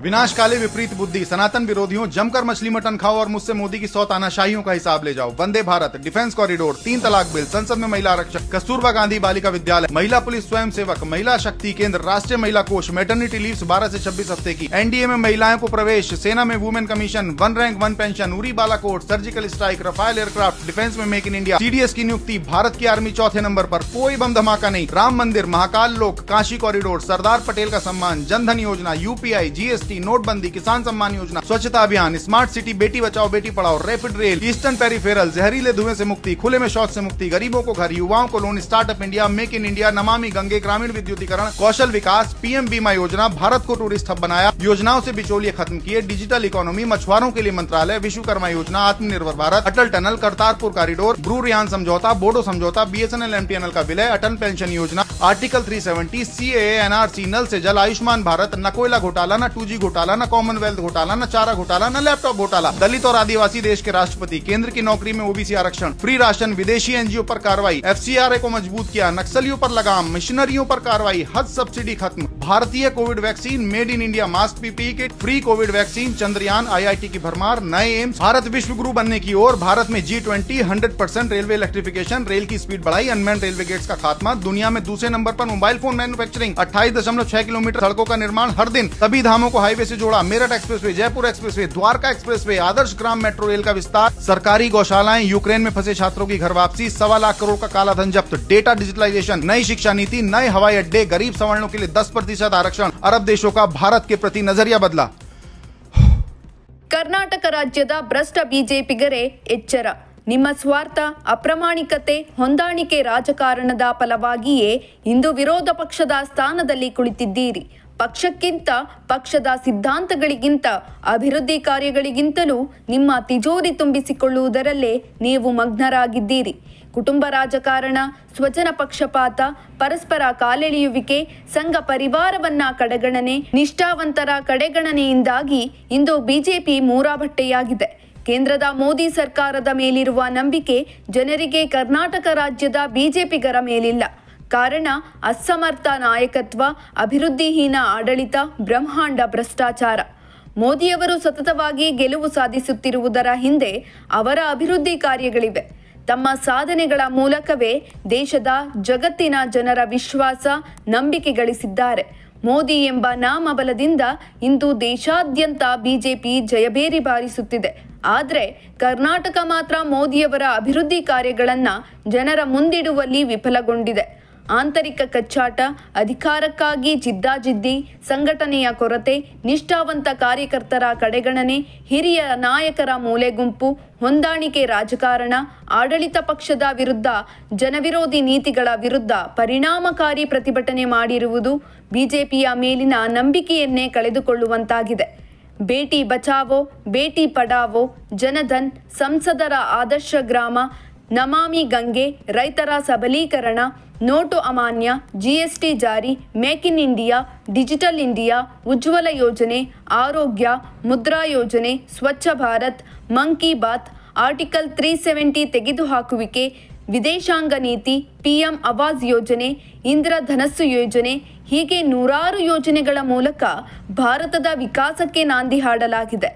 विनाशकाले विपरीत बुद्धि, सनातन विरोधियों, जमकर मछली मटन खाओ और मुझसे मोदी की सौ तानाशाहियों का हिसाब ले जाओ। वंदे भारत, डिफेंस कॉरिडोर, तीन तलाक बिल, संसद में महिला आरक्षण कस्तूरबा गांधी बालिका विद्यालय, महिला पुलिस स्वयं सेवक, महिला शक्ति केंद्र, राष्ट्रीय महिला कोष मेटर्निटी लीव 12 से 26 हफ़्ते की। एनडीए में महिलाओं को प्रवेश, सेना में women commission one rank one pension Uri Balakot surgical strike Rafale aircraft defence में मेक इन इंडिया सीडीएस की नियुक्ति, भारत की आर्मी चौथे नंबर पर, कोई बम धमाका नहीं। राम मंदिर, महाकाल लोक, काशी कॉरिडोर, सरदार पटेल का सम्मान जनधन योजना यूपीआई जीएसटी नोटबंदी किसान सम्मान योजना स्वच्छता अभियान smart city Beti Bachao Beti Padhao rapid rail eastern peripheral जहरीले धुएँ से मुक्ति खुले में शौच से मुक्ति गरीबों को घर युवाओं को loan startup India make in India Namami Gange ग्रामीण विद्युतीकरण कौशल विकास पीएम बीमा योजना भारत को टूरिस्ट हब बनाया योजनाओं से बिचौलिए खत्म किए डिजिटल इकोनॉमी मछुआरों के लिए मंत्रालय विश्वकर्मा योजना आत्मनिर्भर भारत अटल टनल करतारपुर कॉरिडोर ब्रू रियान समझौता बोडो समझौता बी बीएसएनएल एमटीएनएल का विलय अटल पेंशन योजना आर्टिकल थ्री 370 सीए एनआरसी नल से जल आयुष्मान भारत न कोयला घोटाला न टू घोटाला, न कॉमनवेल्थ घोटाला, न चारा घोटाला, न लैपटॉप घोटाला। दलित और आदिवासी देश के राष्ट्रपति, केंद्र की नौकरी में ओबीसी आरक्षण फ्री राशन, विदेशी एनजीओ पर कार्रवाई, एफसीआरए को मज़बूत किया, नक्सलियों पर लगाम मिशनरियों पर कार्रवाई, हज सब्सिडी खत्म। भारतीय Covid vaccine made in India mask PPE kit free Covid vaccine, Chandrayaan IIT की भरमार, नए एम्स, भारत विश्व गुरु बनने की ओर, भारत में G twenty hundred percent railway electrification rail की स्पीड बढ़ाई अनमैन रेलवे गेट्स का खात्मा, दुनिया में दूसरे नंबर पर मोबाइल फ़ोन मैन्युफैक्चरिंग अट्ठाईस दशमलव छह किलोमीटर सड़कों का निर्माण हर दिन सभी धामों को हाईवे से जोड़ा Meerut expressway Jaipur expressway Dwarka expressway आदर्श ग्राम मेट्रो रेल का विस्तार सरकारी गौशालाएं यूक्रेन में फंसे छात्रों की घर वापसी सवा लाख करोड़ का काला धन जब्त डेटा डिजिटलाइजेशन नई शिक्षा नीति नए हवाई अड्डे गरीब सवर्णों के लिए दस प्रतिशत आरक्षण अरब देशों का भारत के प्रति नजरिया बदला ಕರ್ನಾಟಕ ರಾಜ್ಯದ ಭ್ರಷ್ಟ ಬಿಜೆಪಿಗರೇ ಎಚ್ಚರ ನಿಮ್ಮ ಸ್ವಾರ್ಥ ಅಪ್ರಾಮಾಣಿಕತೆ ಹೊಂದಾಣಿಕೆ ರಾಜಕಾರಣದ ಫಲವಾಗಿಯೇ ಇಂದು ವಿರೋಧ ಪಕ್ಷದ ಸ್ಥಾನದಲ್ಲಿ ಕುಳಿತಿದ್ದೀರಿ ಪಕ್ಷಕ್ಕಿಂತ, ಪಕ್ಷದ ಸಿದ್ಧಾಂತಗಳಿಗಿಂತ, ಅಭಿವೃದ್ಧಿ ಕಾರ್ಯಗಳಿಗಿಂತಲೂ ನಿಮ್ಮ ತಿಜೋರಿ ತುಂಬಿಸಿಕೊಳ್ಳುವುದರಲ್ಲೇ ನೀವು ಮಗ್ನರಾಗಿದ್ದೀರಿ. ಕುಟುಂಬ ರಾಜಕಾರಣ, ಸ್ವಜನ ಪಕ್ಷಪಾತ, ಪರಸ್ಪರ ಕಾಲೆಳೆಯುವಿಕೆ, ಸಂಘ ಪರಿವಾರವನ್ನ ಕಡೆಗಣನೆ, ನಿಷ್ಠಾವಂತರ ಕಡೆಗಣನೆಯಿಂದಾಗಿ ಇಂದು ಬಿಜೆಪಿ ಮೂರಾಭಟ್ಟೆಯಾಗಿದೆ ಕೇಂದ್ರದ ಮೋದಿ ಸರ್ಕಾರದ ಮೇಲಿರುವ ನಂಬಿಕೆ ಜನರಿಗೆ ಕರ್ನಾಟಕ ರಾಜ್ಯದ ಬಿಜೆಪಿಗರ ಮೇಲಿಲ್ಲ. ಕಾರಣ ಅಸಮರ್ಥ ನಾಯಕತ್ವ, ಅಭಿವೃದ್ಧಿಹೀನ ಆಡಳಿತ, ಬ್ರಹ್ಮಾಂಡ ಭ್ರಷ್ಟಾಚಾರ. ಮೋದಿಯವರು ಸತತವಾಗಿ ಗೆಲುವು ಸಾಧಿಸುತ್ತಿರುವುದರ ಹಿಂದೆ ಅವರ ಅಭಿವೃದ್ಧಿ ಕಾರ್ಯಗಳಿವೆ. ತಮ್ಮ ಸಾಧನೆಗಳ ಮೂಲಕವೇ ದೇಶದ ಜಗತ್ತಿನ ಜನರ ವಿಶ್ವಾಸ ನಂಬಿಕೆ ಗಳಿಸಿದ್ದಾರೆ ಮೋದಿ ಎಂಬ ನಾಮಬಲದಿಂದ ಇಂದು ದೇಶಾದ್ಯಂತ ಬಿಜೆಪಿ ಜಯಬೇರಿ ಬಾರಿಸುತ್ತಿದೆ. ಆದರೆ ಕರ್ನಾಟಕ ಮಾತ್ರ ಮೋದಿಯವರ ಅಭಿವೃದ್ಧಿ ಕಾರ್ಯಗಳನ್ನು ಜನರ ಮುಂದಿಡುವಲ್ಲಿ ವಿಫಲಗೊಂಡಿದೆ. ಆಂತರಿಕ ಕಚ್ಚಾಟ, ಅಧಿಕಾರಕ್ಕಾಗಿ ಜಿದ್ದಾಜಿದ್ದಿ, ಸಂಘಟನೆಯ ಕೊರತೆ, ನಿಷ್ಠಾವಂತ ಕಾರ್ಯಕರ್ತರ ಕಡೆಗಣನೆ, ಹಿರಿಯ ನಾಯಕರ ಮೂಲೆಗುಂಪು ಹೊಂದಾಣಿಕೆ ರಾಜಕಾರಣ, ಆಡಳಿತ ಪಕ್ಷದ ವಿರುದ್ಧ, ಜನವಿರೋಧಿ ನೀತಿಗಳ ವಿರುದ್ಧ ಪರಿಣಾಮಕಾರಿ ಪ್ರತಿಭಟನೆ ಮಾಡಿರುವುದು ಬಿಜೆಪಿಯ ಮೇಲಿನ ನಂಬಿಕೆಯನ್ನೇ ಕಳೆದುಕೊಳ್ಳುವಂತಾಗಿದೆ. ಬೇಟಿ ಬಚಾವೋ, ಬೇಟಿ ಪಡಾವೋ ಜನಧನ್, ಸಂಸದರ ಆದರ್ಶ ಗ್ರಾಮ ನಮಾಮಿ ಗಂಗೆ, ರೈತರ ಸಬಲೀಕರಣ, ನೋಟು ಅಮಾನ್ಯ ಜಿಎಸ್ಟಿ ಜಾರಿ make in India digital India Ujjwala ಯೋಜನೆ, ಆರೋಗ್ಯ, ಮುದ್ರಾ ಯೋಜನೆ, Swachh Bharat, Mann Ki Baat, article three seventy ತೆಗೆದುಹಾಕುವಿಕೆ, ವಿದೇಶಾಂಗ ನೀತಿ ಪಿಎಂ ಆವಾಸ್ ಯೋಜನೆ ಇಂದ್ರಧನಸ್ಸು ಯೋಜನೆ, ಹೀಗೆ ನೂರಾರು ಯೋಜನೆಗಳ ಮೂಲಕ ಭಾರತದ ವಿಕಾಸಕ್ಕೆ ನಾಂದಿ ಹಾಡಲಾಗಿದೆ.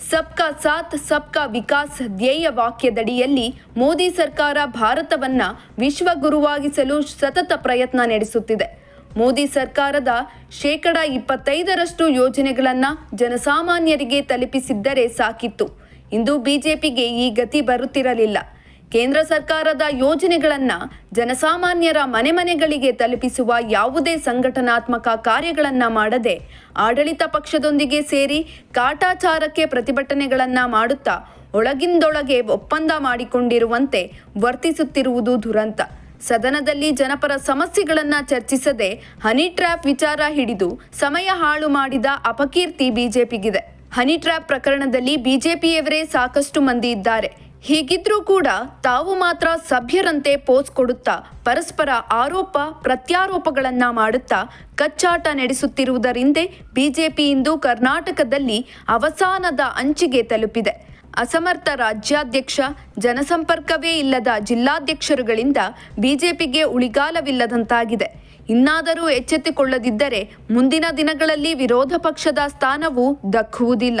ಸಬ್ಕಾ ಸಾಥ್, ಸಬ್ಕಾ ವಿಕಾಸ್ ಧ್ಯೇಯ ವಾಕ್ಯದಡಿಯಲ್ಲಿ ಮೋದಿ ಸರ್ಕಾರ ಭಾರತವನ್ನ ವಿಶ್ವಗುರುವಾಗಿಸಲು ಸತತ ಪ್ರಯತ್ನ ನಡೆಸುತ್ತಿದೆ. ಮೋದಿ ಸರ್ಕಾರದ ಶೇಕಡ ಇಪ್ಪತ್ತೈದರಷ್ಟು ಯೋಜನೆಗಳನ್ನ ಜನಸಾಮಾನ್ಯರಿಗೆ ತಲುಪಿಸಿದ್ದರೆ ಸಾಕಿತ್ತು. ಇಂದು ಬಿಜೆಪಿಗೆ ಈ ಗತಿ ಬರುತ್ತಿರಲಿಲ್ಲ. ಕೇಂದ್ರ ಸರ್ಕಾರದ ಯೋಜನೆಗಳನ್ನು ಜನಸಾಮಾನ್ಯರ ಮನೆ ಮನೆಗಳಿಗೆ ತಲುಪಿಸುವ ಯಾವುದೇ ಸಂಘಟನಾತ್ಮಕ ಕಾರ್ಯಗಳನ್ನು ಮಾಡದೆ ಆಡಳಿತ ಪಕ್ಷದೊಂದಿಗೆ ಸೇರಿ ಕಾಟಾಚಾರಕ್ಕೆ ಪ್ರತಿಭಟನೆಗಳನ್ನು ಮಾಡುತ್ತಾ ಒಳಗಿಂದೊಳಗೆ ಒಪ್ಪಂದ ಮಾಡಿಕೊಂಡಿರುವಂತೆ ವರ್ತಿಸುತ್ತಿರುವುದು ದುರಂತ. ಸದನದಲ್ಲಿ ಜನಪರ ಸಮಸ್ಯೆಗಳನ್ನು ಚರ್ಚಿಸದೆ ಹನಿ ಟ್ರ್ಯಾಪ್ ವಿಚಾರ ಹಿಡಿದು ಸಮಯ ಹಾಳು ಮಾಡಿದ ಅಪಕೀರ್ತಿ ಬಿಜೆಪಿಗಿದೆ. ಹನಿ ಟ್ರ್ಯಾಪ್ ಪ್ರಕರಣದಲ್ಲಿ ಬಿಜೆಪಿಯವರೇ ಸಾಕಷ್ಟು ಮಂದಿ ಇದ್ದಾರೆ. ಹೀಗಿದ್ರೂ ಕೂಡ ತಾವು ಮಾತ್ರ ಸಭ್ಯರಂತೆ ಪೋಸ್ ಕೊಡುತ್ತಾ ಪರಸ್ಪರ ಆರೋಪ, ಪ್ರತ್ಯಾರೋಪಗಳನ್ನ ಮಾಡುತ್ತಾ ಕಚ್ಚಾಟ ನಡೆಸುತ್ತಿರುವುದರಿಂದ ಬಿಜೆಪಿ ಇಂದು ಕರ್ನಾಟಕದಲ್ಲಿ ಅವಸಾನದ ಅಂಚಿಗೆ ತಲುಪಿದೆ. ಅಸಮರ್ಥ ರಾಜ್ಯಾಧ್ಯಕ್ಷ ಜನಸಂಪರ್ಕವೇ ಇಲ್ಲದ ಜಿಲ್ಲಾಧ್ಯಕ್ಷರುಗಳಿಂದ ಬಿಜೆಪಿಗೆ ಉಳಿಗಾಲವಿಲ್ಲದಂತಾಗಿದೆ. ಇನ್ನಾದರೂ ಎಚ್ಚೆತ್ತುಕೊಳ್ಳದಿದ್ದರೆ ಮುಂದಿನ ದಿನಗಳಲ್ಲಿ ವಿರೋಧ ಪಕ್ಷದ ಸ್ಥಾನವು ದಕ್ಕುವುದಿಲ್ಲ.